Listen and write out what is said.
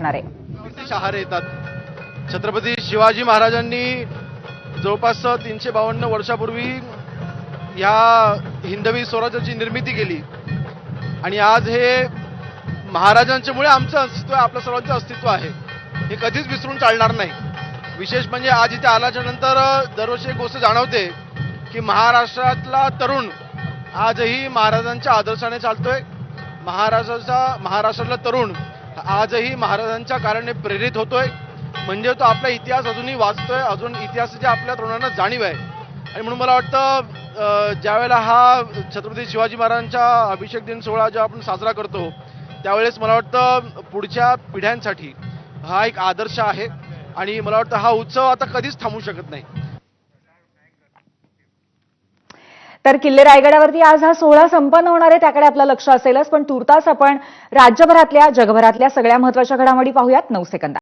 असणार आहे येतात. छत्रपती शिवाजी महाराजांनी जवळपास तीनशे बावन्न वर्षापूर्वी ह्या हिंदवी स्वराज्याची निर्मिती केली. आणि आज हे महाराजांच्यामुळे आमचं अस्तित्व आहे सर्वांचं अस्तित्व आहे. हे कधीच विसरून चालणार नाही. विशेष म्हणजे आज इथे आल्याच्यानंतर दरवर्षी एक गोष्ट जाणवते की महाराष्ट्रातला तरुण आजही महाराजांच्या आदर्शाने चालतोय. महाराष्ट्राचा महाराष्ट्रातला तरुण आजही महाराजांच्या कारणे प्रेरित होतोय. म्हणजे तो आपला इतिहास अजूनही वाचतोय अजून इतिहासाची आपल्या तरुणांना जाणीव आहे. आणि म्हणून मला वाटतं ज्यावेळेला हा छत्रपती शिवाजी महाराजांचा अभिषेक दिन सोहळा जेव्हा आपण साजरा करतो त्यावेळेस मला वाटतं पुढच्या पिढ्यांसाठी हा एक आदर्श आहे. आणि मला वाटतं हा उत्सव आता कधीच थांबू शकत नाही. तर किल्ले रायगडावरती आज हा सोहळा संपन्न होणार आहे त्याकडे आपलं लक्ष असेलच. पण तुर्तास आपण राज्यभरातल्या जगभरातल्या सगळ्या महत्त्वाच्या घडामोडी पाहूयात. नऊ सेकंदात.